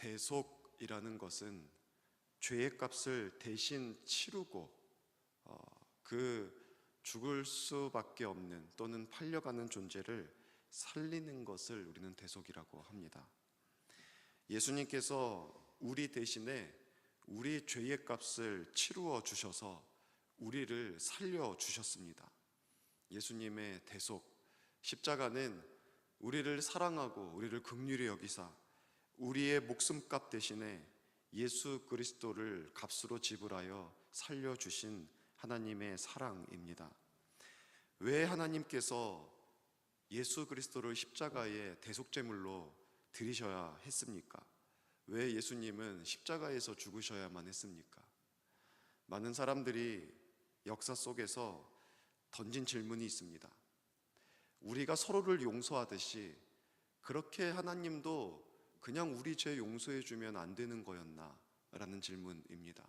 대속이라는 것은 죄의 값을 대신 치르고 어, 그 죽을 수밖에 없는 또는 팔려가는 존재를 살리는 것을 우리는 대속이라고 합니다. 예수님께서 우리 대신에 우리 죄의 값을 치루어 주셔서 우리를 살려 주셨습니다. 예수님의 대속 십자가는 우리를 사랑하고 우리를 극률히 여기사 우리의 목숨값 대신에 예수 그리스도를 값으로 지불하여 살려 주신 하나님의 사랑입니다. 왜 하나님께서 예수 그리스도를 십자가의 대속제물로 드리셔야 했습니까? 왜 예수님은 십자가에서 죽으셔야만 했습니까? 많은 사람들이 역사 속에서 던진 질문이 있습니다. 우리가 서로를 용서하듯이 그렇게 하나님도 그냥 우리 죄 용서해 주면 안 되는 거였나? 라는 질문입니다.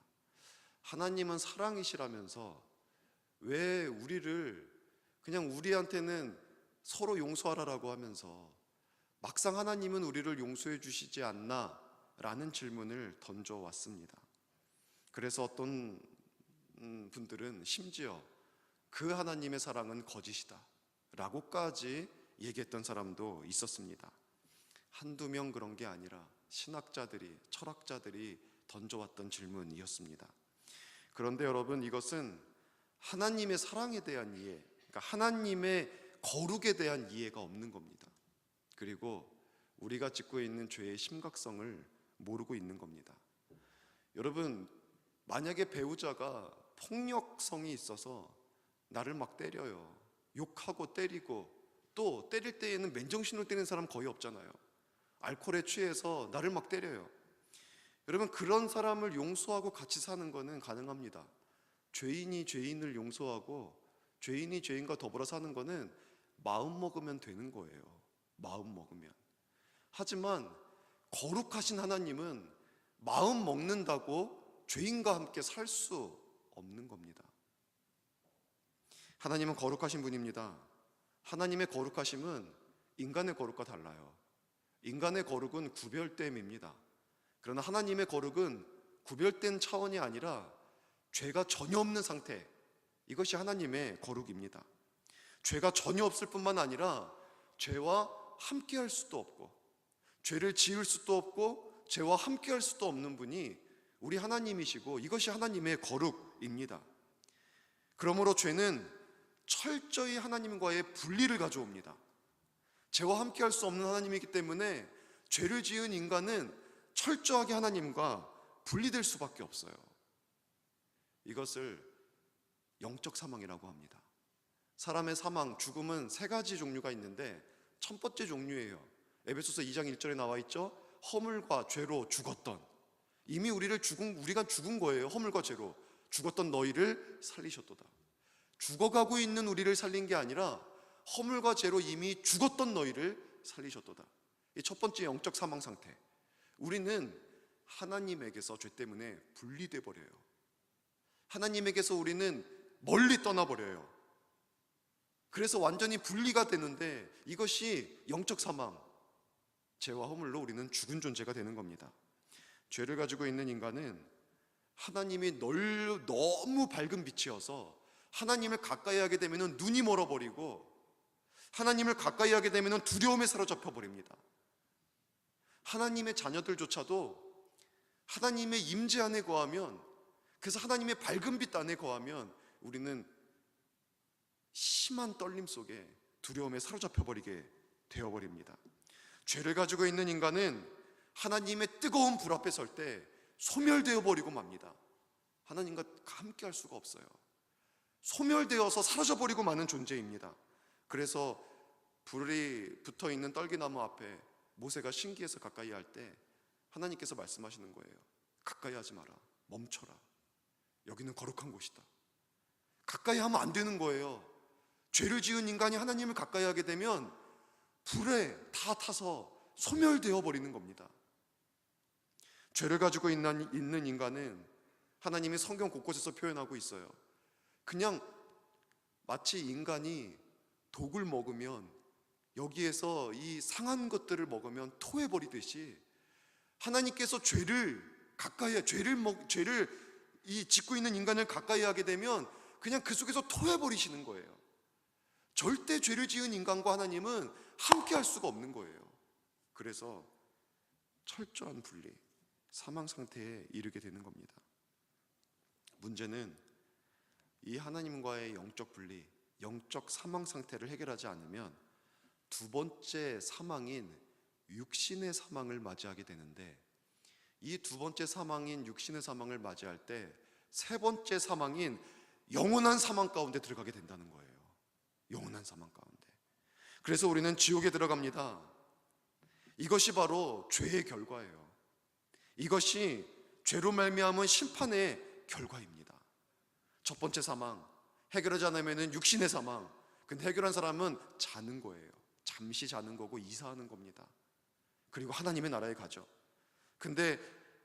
하나님은 사랑이시라면서 왜 우리를 그냥 우리한테는 서로 용서하라라고 하면서 막상 하나님은 우리를 용서해 주시지 않나? 라는 질문을 던져 왔습니다. 그래서 어떤 음, 분들은 심지어 그 하나님의 사랑은 거짓이다. 라고까지 얘기했던 사람도 있었습니다. 한두 명 그런 게 아니라 신학자들이, 철학자들이 던져왔던 질문이었습니다. 그런데 여러분 이것은 하나님의 사랑에 대한 이해, 그러니까 하나님의 거룩에 대한 이해가 없는 겁니다. 그리고 우리가 짓고 있는 죄의 심각성을 모르고 있는 겁니다. 여러분, 만약에 배우자가 폭력성이 있어서 나를 막 때려요. 욕하고 때리고 또 때릴 때에는 맨정신으로 때리는 사람 거의 없잖아요. 알코올에 취해서 나를 막 때려요. 여러분 그런 사람을 용서하고 같이 사는 것은 가능합니다. 죄인이 죄인을 용서하고 죄인이 죄인과 더불어 사는 것은 마음 먹으면 되는 거예요. 마음 먹으면. 하지만 거룩하신 하나님은 마음 먹는다고 죄인과 함께 살 수 없는 겁니다. 하나님은 거룩하신 분입니다. 하나님의 거룩하심은 인간의 거룩과 달라요. 인간의 거룩은 구별됨입니다. 그러나 하나님의 거룩은 구별된 차원이 아니라 죄가 전혀 없는 상태. 이것이 하나님의 거룩입니다. 죄가 전혀 없을 뿐만 아니라 죄와 함께 할 수도 없고 죄를 지을 수도 없고 죄와 함께 할 수도 없는 분이 우리 하나님이시고 이것이 하나님의 거룩입니다. 그러므로 죄는 철저히 하나님과의 분리를 가져옵니다. 죄와 함께 할 수 없는 하나님이기 때문에 죄를 지은 인간은 철저하게 하나님과 분리될 수밖에 없어요. 이것을 영적 사망이라고 합니다. 사람의 사망, 죽음은 세 가지 종류가 있는데 첫 번째 종류예요. 에베소서 2장 1절에 나와 있죠. 허물과 죄로 죽었던 이미 우리를 죽은 우리가 죽은 거예요. 허물과 죄로 죽었던 너희를 살리셨도다. 죽어가고 있는 우리를 살린 게 아니라 허물과 죄로 이미 죽었던 너희를 살리셨도다. 이 첫 번째 영적 사망 상태. 우리는 하나님에게서 죄 때문에 분리돼 버려요. 하나님에게서 우리는 멀리 떠나 버려요. 그래서 완전히 분리가 되는데 이것이 영적 사망. 죄와 허물로 우리는 죽은 존재가 되는 겁니다. 죄를 가지고 있는 인간은 하나님이 널 너무 밝은 빛이어서 하나님을 가까이 하게 되면 눈이 멀어버리고 하나님을 가까이 하게 되면 두려움에 사로잡혀 버립니다. 하나님의 자녀들조차도 하나님의 임재 안에 거하면 그래서 하나님의 밝은 빛 안에 거하면 우리는 심한 떨림 속에 두려움에 사로잡혀 버리게 되어 버립니다. 죄를 가지고 있는 인간은 하나님의 뜨거운 불 앞에 설 때 소멸되어 버리고 맙니다. 하나님과 함께 할 수가 없어요. 소멸되어서 사라져 버리고 마는 존재입니다. 그래서 불이 붙어 있는 떨기나무 앞에 모세가 신기해서 가까이 할 때 하나님께서 말씀하시는 거예요. 가까이 하지 마라. 멈춰라. 여기는 거룩한 곳이다. 가까이 하면 안 되는 거예요. 죄를 지은 인간이 하나님을 가까이 하게 되면 불에 다 타서 소멸되어 버리는 겁니다. 죄를 가지고 있는, 인간은 하나님이 성경 곳곳에서 표현하고 있어요. 그냥 마치 인간이 독을 먹으면 여기에서 이 상한 것들을 먹으면 토해버리듯이 하나님께서 죄를 가까이 죄를 먹 죄를 이 짓고 있는 인간을 가까이 하게 되면 그냥 그 속에서 토해 버리시는 거예요. 절대 죄를 지은 인간과 하나님은 함께 할 수가 없는 거예요. 그래서 철저한 분리, 사망 상태에 이르게 되는 겁니다. 문제는 이 하나님과의 영적 분리, 영적 사망 상태를 해결하지 않으면 두 번째 사망인 육신의 사망을 맞이하게 되는데 이 두 번째 사망인 육신의 사망을 맞이할 때 세 번째 사망인 영원한 사망 가운데 들어가게 된다는 거예요. 영원한 사망 가운데. 그래서 우리는 지옥에 들어갑니다. 이것이 바로 죄의 결과예요. 이것이 죄로 말미암은 심판의 결과입니다. 첫 번째 사망 해결하지 않으면은 육신의 사망. 근데 해결한 사람은 자는 거예요. 잠시 자는 거고 이사하는 겁니다. 그리고 하나님의 나라에 가죠. 근데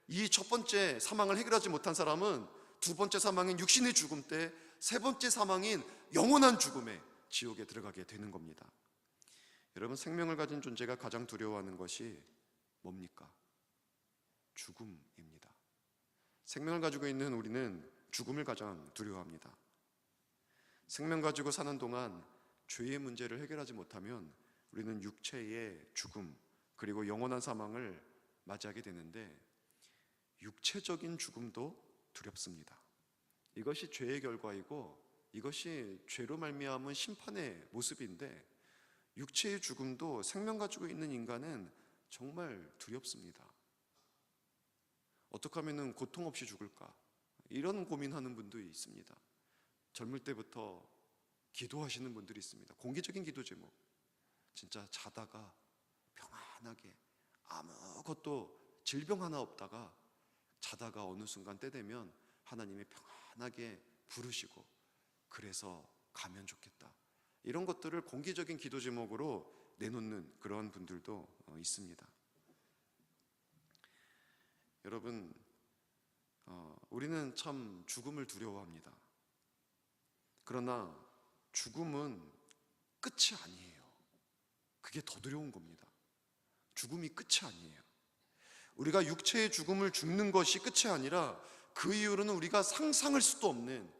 이 첫 번째 사망을 해결하지 못한 사람은 두 번째 사망인 육신의 죽음 때 세 번째 사망인 영원한 죽음에 지옥에 들어가게 되는 겁니다. 여러분 생명을 가진 존재가 가장 두려워하는 것이 뭡니까? 죽음입니다. 생명을 가지고 있는 우리는 죽음을 가장 두려워합니다. 생명 가지고 사는 동안 죄의 문제를 해결하지 못하면 우리는 육체의 죽음 그리고 영원한 사망을 맞이하게 되는데 육체적인 죽음도 두렵습니다. 이것이 죄의 결과이고 이것이 죄로 말미암은 심판의 모습인데 육체의 죽음도 생명 가지고 있는 인간은 정말 두렵습니다. 어떻게 하면 고통 없이 죽을까? 이런 고민하는 분들이 있습니다. 젊을 때부터 기도하시는 분들이 있습니다. 공개적인 기도 제목. 진짜 자다가 평안하게 아무것도 질병 하나 없다가 자다가 어느 순간 때 되면 하나님이 평안하게 부르시고 그래서 가면 좋겠다. 이런 것들을 공개적인 기도 제목으로 내놓는 그런 분들도 어, 있습니다. 여러분, 어, 우리는 참 죽음을 두려워합니다. 그러나 죽음은 끝이 아니에요. 그게 더 두려운 겁니다. 죽음이 끝이 아니에요. 우리가 육체의 죽음을 죽는 것이 끝이 아니라 그 이후로는 우리가 상상할 수도 없는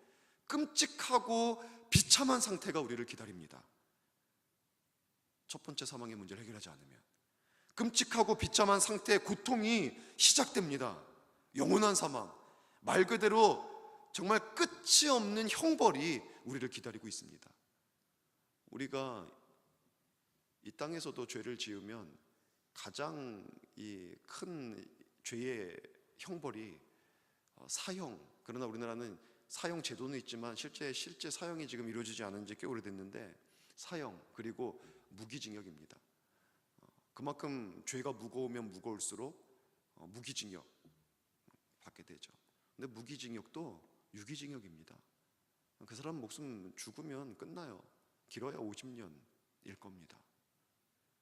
끔찍하고 비참한 상태가 우리를 기다립니다. 첫 번째 사망의 문제를 해결하지 않으면 끔찍하고 비참한 상태의 고통이 시작됩니다. 영원한 사망. 말 그대로 정말 끝이 없는 형벌이 우리를 기다리고 있습니다. 우리가 이 땅에서도 죄를 지으면 가장 이 큰 죄의 형벌이 어, 사형. 그러나 우리나라는 사형 제도는 있지만 실제 실제 사형이 지금 이루어지지 않은 지 꽤 오래됐는데 사형 그리고 무기징역입니다. 어, 그만큼 죄가 무거우면 무거울수록 어, 무기징역 받게 되죠. 근데 무기징역도 유기징역입니다. 그 사람 목숨 죽으면 끝나요. 길어야 50년일 겁니다.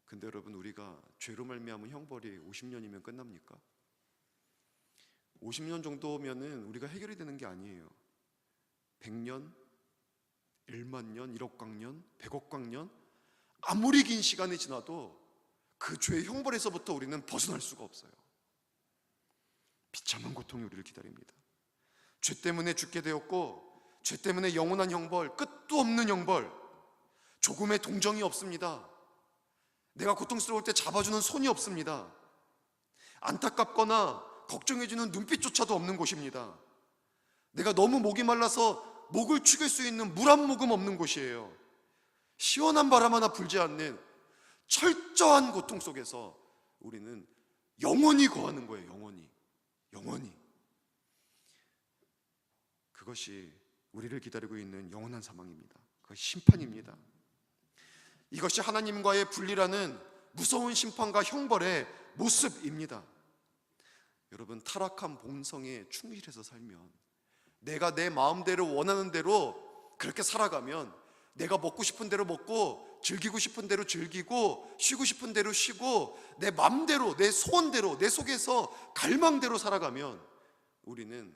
근데 여러분 우리가 죄로 말미암은 형벌이 50년이면 끝납니까? 50년 정도면은 우리가 해결이 되는 게 아니에요. 100년, 1만 년, 1억 광년, 100억 광년 아무리 긴 시간이 지나도 그 죄의 형벌에서부터 우리는 벗어날 수가 없어요. 비참한 고통이 우리를 기다립니다. 죄 때문에 죽게 되었고 죄 때문에 영원한 형벌, 끝도 없는 형벌, 조금의 동정이 없습니다. 내가 고통스러울 때 잡아주는 손이 없습니다. 안타깝거나 걱정해주는 눈빛조차도 없는 곳입니다. 내가 너무 목이 말라서 목을 축일 수 있는 물 한 모금 없는 곳이에요. 시원한 바람 하나 불지 않는 철저한 고통 속에서 우리는 영원히 거하는 거예요. 영원히. 영원히. 그것이 우리를 기다리고 있는 영원한 사망입니다. 그것이 심판입니다. 이것이 하나님과의 분리라는 무서운 심판과 형벌의 모습입니다. 여러분 타락한 본성에 충실해서 살면 내가 내 마음대로 원하는 대로 그렇게 살아가면 내가 먹고 싶은 대로 먹고 즐기고 싶은 대로 즐기고 쉬고 싶은 대로 쉬고 내 마음대로 내 소원대로 내 속에서 갈망대로 살아가면 우리는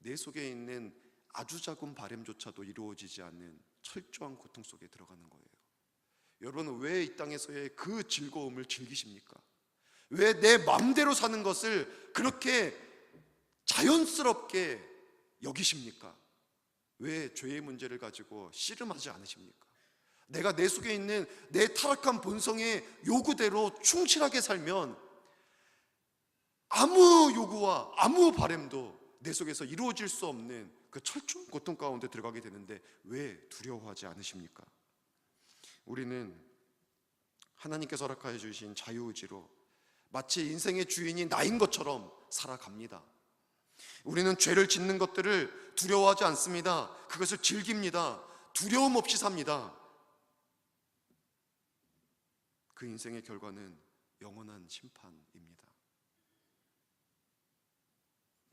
내 속에 있는 아주 작은 바램조차도 이루어지지 않는 철저한 고통 속에 들어가는 거예요. 여러분 왜 이 땅에서의 그 즐거움을 즐기십니까? 왜 내 마음대로 사는 것을 그렇게 자연스럽게 여기십니까? 왜 죄의 문제를 가지고 씨름하지 않으십니까? 내가 내 속에 있는 내 타락한 본성의 요구대로 충실하게 살면 아무 요구와 아무 바램도 내 속에서 이루어질 수 없는 그 철저한 고통 가운데 들어가게 되는데 왜 두려워하지 않으십니까? 우리는 하나님께서 허락하여 주신 자유의지로 마치 인생의 주인이 나인 것처럼 살아갑니다. 우리는 죄를 짓는 것들을 두려워하지 않습니다. 그것을 즐깁니다. 두려움 없이 삽니다. 그 인생의 결과는 영원한 심판입니다.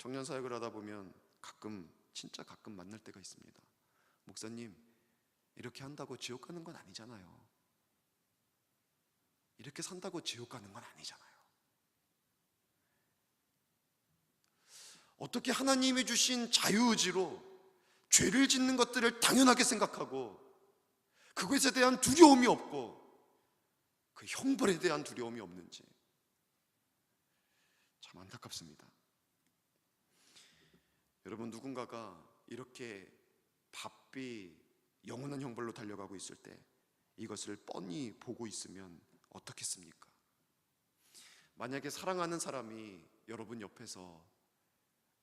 청년 사역을 하다 보면 가끔 진짜 가끔 만날 때가 있습니다. 목사님, 이렇게 한다고 지옥 가는 건 아니잖아요. 이렇게 산다고 지옥 가는 건 아니잖아요. 어떻게 하나님이 주신 자유의지로 죄를 짓는 것들을 당연하게 생각하고 그것에 대한 두려움이 없고 그 형벌에 대한 두려움이 없는지 참 안타깝습니다. 여러분 누군가가 이렇게 바삐 영원한 형벌로 달려가고 있을 때 이것을 뻔히 보고 있으면 어떻겠습니까? 만약에 사랑하는 사람이 여러분 옆에서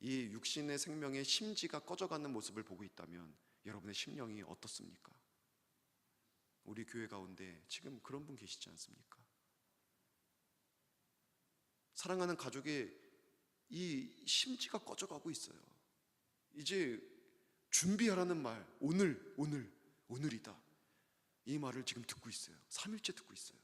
이 육신의 생명의 심지가 꺼져가는 모습을 보고 있다면 여러분의 심령이 어떻습니까? 우리 교회 가운데 지금 그런 분 계시지 않습니까? 사랑하는 가족의 이 심지가 꺼져가고 있어요. 이제 준비하라는 말, 오늘, 오늘, 오늘이다. 이 말을 지금 듣고 있어요. 3일째 듣고 있어요.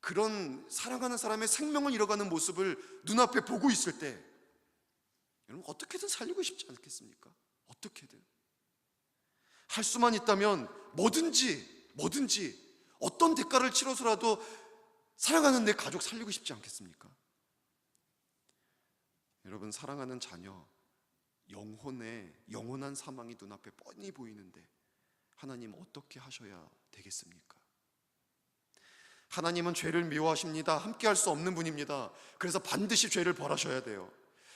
그런 사랑하는 사람의 생명을 잃어가는 모습을 눈앞에 보고 있을 때 여러분 어떻게든 살리고 싶지 않겠습니까? 어떻게든 할 수만 있다면 뭐든지 뭐든지 어떤 대가를 치러서라도 사랑하는 내 가족 살리고 싶지 않겠습니까? 여러분 사랑하는 자녀 영혼의 영원한 사망이 눈앞에 뻔히 보이는데 하나님 어떻게 하셔야 되겠습니까? 하나님은 죄를 미워하십니다. 함께 할 수 없는 분입니다. 그래서 반드시 죄를 벌하셔야 돼요.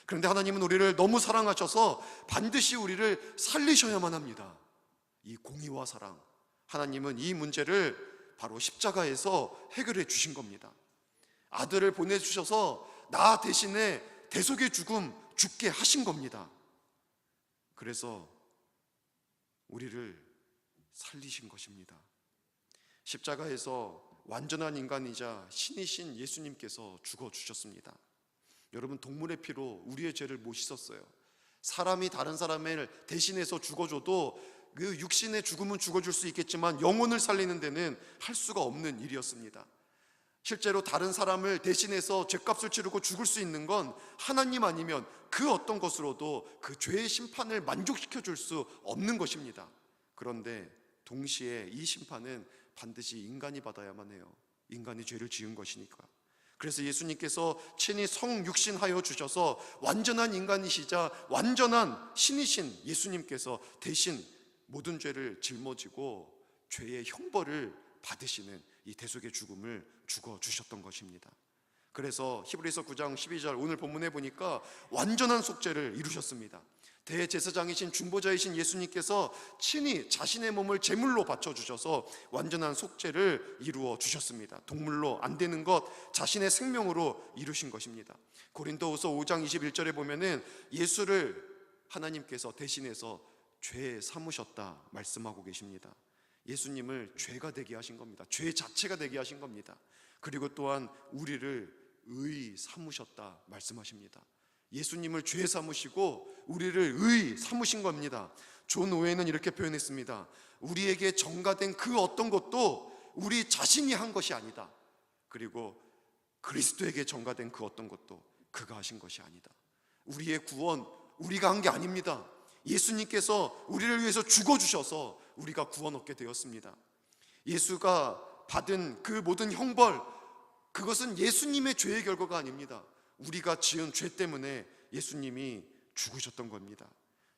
그런데 하나님은 우리를 너무 사랑하셔서 반드시 우리를 살리셔야만 합니다. 이 공의와 사랑. 하나님은 이 문제를 바로 십자가에서 해결해 주신 겁니다. 아들을 보내주셔서 나 대신에 대속의 죽음 죽게 하신 겁니다. 그래서 우리를 살리신 것입니다. 십자가에서 완전한 인간이자 신이신 예수님께서 죽어 주셨습니다. 여러분 동물의 피로 우리의 죄를 못 씻었어요. 사람이 다른 사람을 대신해서 죽어줘도 그 육신의 죽음은 죽어줄 수 있겠지만 영혼을 살리는 데는 할 수가 없는 일이었습니다. 실제로 다른 사람을 대신해서 죄값을 치르고 죽을 수 있는 건 하나님 아니면 그 어떤 것으로도 그 죄의 심판을 만족시켜 줄 수 없는 것입니다. 그런데 동시에 이 심판은 반드시 인간이 받아야만 해요. 인간이 죄를 지은 것이니까. 그래서 예수님께서 친히 성육신하여 주셔서 완전한 인간이시자 완전한 신이신 예수님께서 대신 모든 죄를 짊어지고 죄의 형벌을 받으시는 이 대속의 죽음을 죽어 주셨던 것입니다. 그래서 히브리서 9장 12절 오늘 본문에 보니까 완전한 속죄를 이루셨습니다. 대제사장이신 중보자이신 예수님께서 친히 자신의 몸을 제물로 바쳐 주셔서 완전한 속죄를 이루어 주셨습니다. 동물로 안 되는 것 자신의 생명으로 이루신 것입니다. 고린도후서 5장 21절에 보면은 예수를 하나님께서 대신해서 죄 삼으셨다 말씀하고 계십니다. 예수님을 죄가 되게 하신 겁니다. 죄 자체가 되게 하신 겁니다. 그리고 또한 우리를 의 삼으셨다 말씀하십니다. 예수님을 죄 삼으시고 우리를 의 삼으신 겁니다. 존 오웨는 이렇게 표현했습니다. 우리에게 전가된 그 어떤 것도 우리 자신이 한 것이 아니다. 그리고 그리스도에게 전가된 그 어떤 것도 그가 하신 것이 아니다. 우리의 구원 우리가 한 게 아닙니다. 예수님께서 우리를 위해서 죽어 주셔서 우리가 구원 얻게 되었습니다. 예수가 받은 그 모든 형벌 그것은 예수님의 죄의 결과가 아닙니다. 우리가 지은 죄 때문에 예수님이 죽으셨던 겁니다.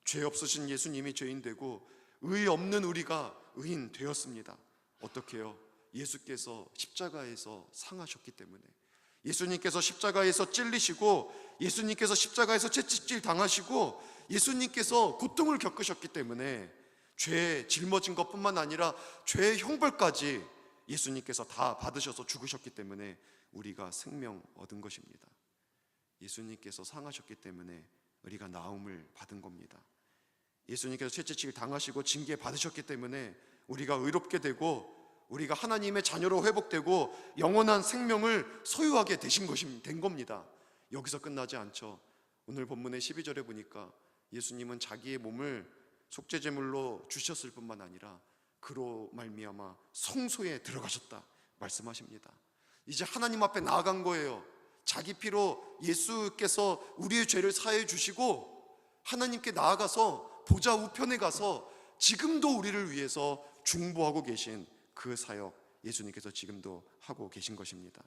죄 없으신 예수님이 죄인 되고 의 없는 우리가 의인 되었습니다. 어떻게요? 예수께서 십자가에서 상하셨기 때문에 예수님께서 십자가에서 찔리시고 예수님께서 십자가에서 채찍질 당하시고 예수님께서 고통을 겪으셨기 때문에 죄 짊어진 것뿐만 아니라 죄의 형벌까지 예수님께서 다 받으셔서 죽으셨기 때문에 우리가 생명 얻은 것입니다. 예수님께서 상하셨기 때문에 우리가 나음을 받은 겁니다. 예수님께서 채찍질 당하시고 징계 받으셨기 때문에 우리가 의롭게 되고 우리가 하나님의 자녀로 회복되고 영원한 생명을 소유하게 되신 것이 된 겁니다. 여기서 끝나지 않죠. 오늘 본문의 12절에 보니까 예수님은 자기의 몸을 속죄 제물로 주셨을 뿐만 아니라 그로 말미암아 성소에 들어가셨다 말씀하십니다. 이제 하나님 앞에 나아간 거예요. 자기 피로 예수께서 우리의 죄를 사해 주시고 하나님께 나아가서 보좌 우편에 가서 지금도 우리를 위해서 중보하고 계신 그 사역 예수님께서 지금도 하고 계신 것입니다.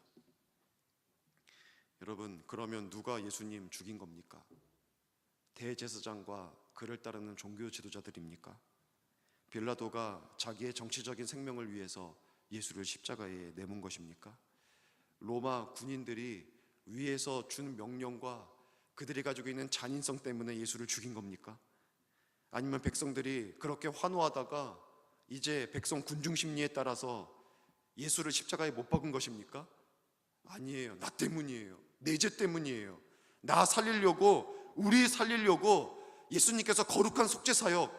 여러분, 그러면 누가 예수님 죽인 겁니까? 대제사장과 그를 따르는 종교 지도자들입니까? 빌라도가 자기의 정치적인 생명을 위해서 예수를 십자가에 내몬 것입니까? 로마 군인들이 위에서 준 명령과 그들이 가지고 있는 잔인성 때문에 예수를 죽인 겁니까? 아니면 백성들이 그렇게 환호하다가 이제 백성 군중 심리에 따라서 예수를 십자가에 못 박은 것입니까? 아니에요. 나 때문이에요. 내 죄 때문이에요. 나 살리려고 우리 살리려고 예수님께서 거룩한 속죄 사역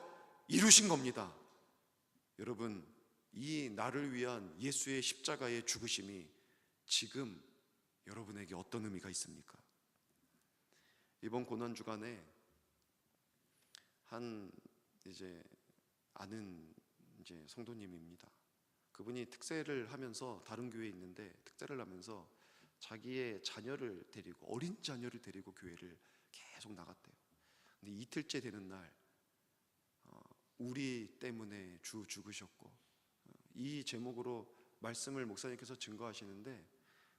이루신 겁니다. 여러분, 이 나를 위한 예수의 십자가의 죽으심이 지금 여러분에게 어떤 의미가 있습니까? 이번 고난 주간에 한 이제 아는 이제 성도님입니다. 그분이 특세를 하면서 다른 교회에 있는데 특세를 하면서 자기의 자녀를 데리고 어린 자녀를 데리고 교회를 계속 나갔대요. 근데 이틀째 되는 날 어, 우리 때문에 주 죽으셨고 어, 이 제목으로 말씀을 목사님께서 증거하시는데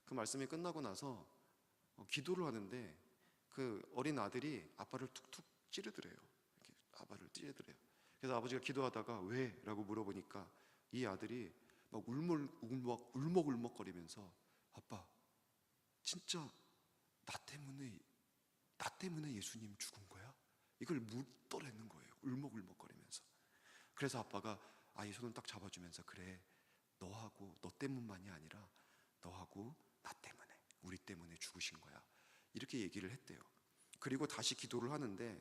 그 말씀이 끝나고 나서 어, 기도를 하는데 그 어린 아들이 아빠를 툭툭 찌르더래요. 아빠를 찌르더래요. 그래서 아버지가 기도하다가 왜 라고 물어보니까 이 아들이 막 울먹 울먹 울먹울먹거리면서 아빠 진짜 나 때문에 나 때문에 예수님 죽은 거야? 이걸 묻더라는 거예요. 울먹울먹거리면서. 그래서 아빠가 아이 손을 딱 잡아주면서 그래 너하고 너 때문만이 아니라 너하고 나 때문에 우리 때문에 죽으신 거야. 이렇게 얘기를 했대요. 그리고 다시 기도를 하는데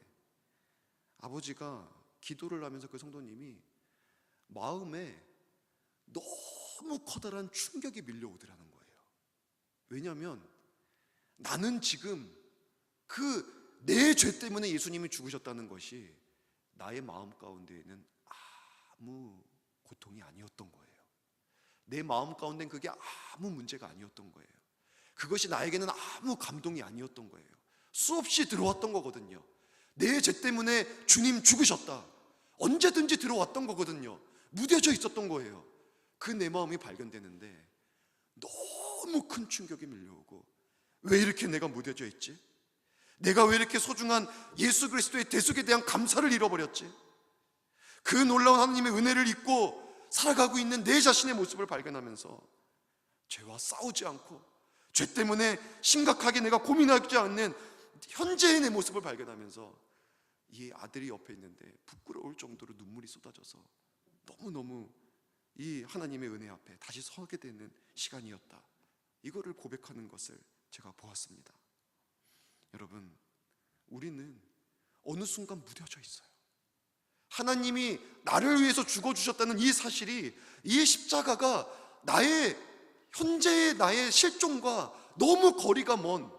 아버지가 기도를 하면서 그 성도님이 마음에 너무 커다란 충격이 밀려오더라는 거예요. 왜냐하면 나는 지금 그 내 죄 때문에 예수님이 죽으셨다는 것이 나의 마음 가운데에는 아무 고통이 아니었던 거예요. 내 마음 가운데는 그게 아무 문제가 아니었던 거예요. 그것이 나에게는 아무 감동이 아니었던 거예요. 수없이 들어왔던 거거든요. 내 죄 때문에 주님 죽으셨다. 언제든지 들어왔던 거거든요. 무뎌져 있었던 거예요. 그 내 마음이 발견되는데 너무 큰 충격이 밀려오고 왜 이렇게 내가 무뎌져 있지? 내가 왜 이렇게 소중한 예수 그리스도의 대속에 대한 감사를 잃어버렸지? 그 놀라운 하나님의 은혜를 잊고 살아가고 있는 내 자신의 모습을 발견하면서 죄와 싸우지 않고 죄 때문에 심각하게 내가 고민하지 않는 현재의 내 모습을 발견하면서 이 아들이 옆에 있는데 부끄러울 정도로 눈물이 쏟아져서 너무너무 이 하나님의 은혜 앞에 다시 서게 되는 시간이었다. 이거를 고백하는 것을 제가 보았습니다. 여러분, 우리는 어느 순간 무뎌져 있어요. 하나님이 나를 위해서 죽어주셨다는 이 사실이 이 십자가가 나의 현재의 나의 실종과 너무 거리가 먼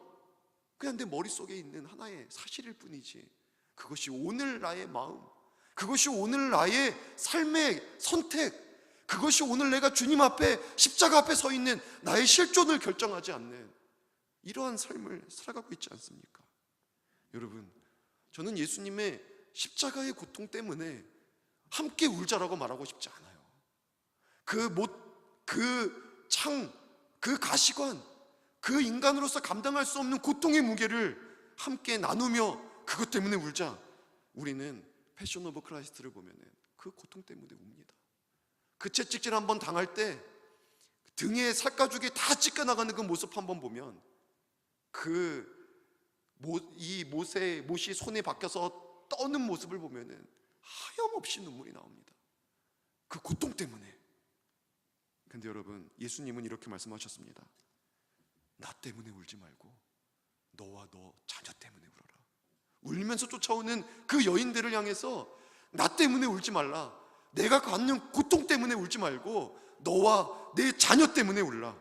그냥 내 머릿속에 있는 하나의 사실일 뿐이지 그것이 오늘 나의 마음 그것이 오늘 나의 삶의 선택 그것이 오늘 내가 주님 앞에 십자가 앞에 서 있는 나의 실존을 결정하지 않는 이러한 삶을 살아가고 있지 않습니까? 여러분 저는 예수님의 십자가의 고통 때문에 함께 울자라고 말하고 싶지 않아요. 그 못, 그 창, 그 가시관, 그 인간으로서 감당할 수 없는 고통의 무게를 함께 나누며 그것 때문에 울자. 우리는 패션 오브 크라이스트를 보면은 그 고통 때문에 웁니다. 그 채찍질 한번 당할 때 등에 살가죽이 다 찢겨 나가는 그 모습 한번 보면 그이 못의 못이 손에 박혀서 떠는 모습을 보면은 하염없이 눈물이 나옵니다. 그 고통 때문에. 근데 여러분, 예수님은 이렇게 말씀하셨습니다. 나 때문에 울지 말고 너와 너 자녀 때문에 울어라. 울면서 쫓아오는 그 여인들을 향해서 나 때문에 울지 말라. 내가 갖는 고통 때문에 울지 말고 너와 내 자녀 때문에 울라.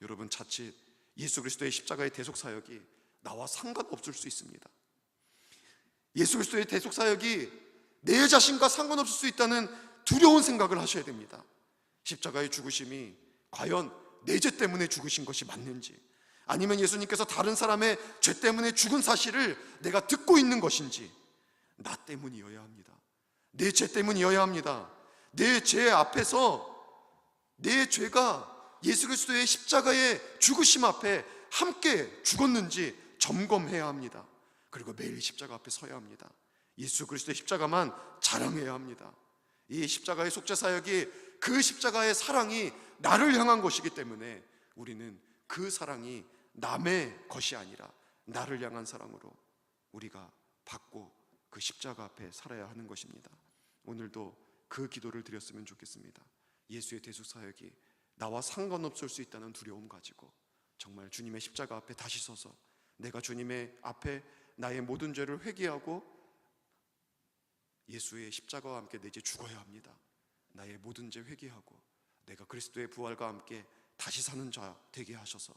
여러분 자칫 예수 그리스도의 십자가의 대속 사역이 나와 상관없을 수 있습니다. 예수 그리스도의 대속 사역이 내 자신과 상관없을 수 있다는 두려운 생각을 하셔야 됩니다. 십자가의 죽으심이 과연 내 죄 때문에 죽으신 것이 맞는지 아니면 예수님께서 다른 사람의 죄 때문에 죽은 사실을 내가 듣고 있는 것인지 나 때문이어야 합니다. 내 죄 때문이어야 합니다. 내 죄 앞에서 내 죄가 예수 그리스도의 십자가의 죽으심 앞에 함께 죽었는지 점검해야 합니다. 그리고 매일 십자가 앞에 서야 합니다. 예수 그리스도의 십자가만 자랑해야 합니다. 이 십자가의 속죄 사역이 그 십자가의 사랑이 나를 향한 것이기 때문에 우리는 그 사랑이 남의 것이 아니라 나를 향한 사랑으로 우리가 받고 그 십자가 앞에 살아야 하는 것입니다. 오늘도 그 기도를 드렸으면 좋겠습니다. 예수의 대속 사역이 나와 상관없을 수 있다는 두려움 가지고 정말 주님의 십자가 앞에 다시 서서 내가 주님의 앞에 나의 모든 죄를 회개하고 예수의 십자가와 함께 내죄 죽어야 합니다. 나의 모든 죄 회개하고 내가 그리스도의 부활과 함께 다시 사는 자 되게 하셔서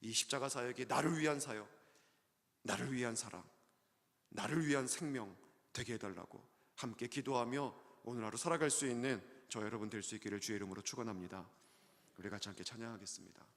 이 십자가 사역이 나를 위한 사역, 나를 위한 사랑, 나를 위한 생명 되게 해달라고 함께 기도하며 오늘 하루 살아갈 수 있는 저 여러분 될 수 있기를 주의 이름으로 축원합니다. 우리 같이 함께 찬양하겠습니다.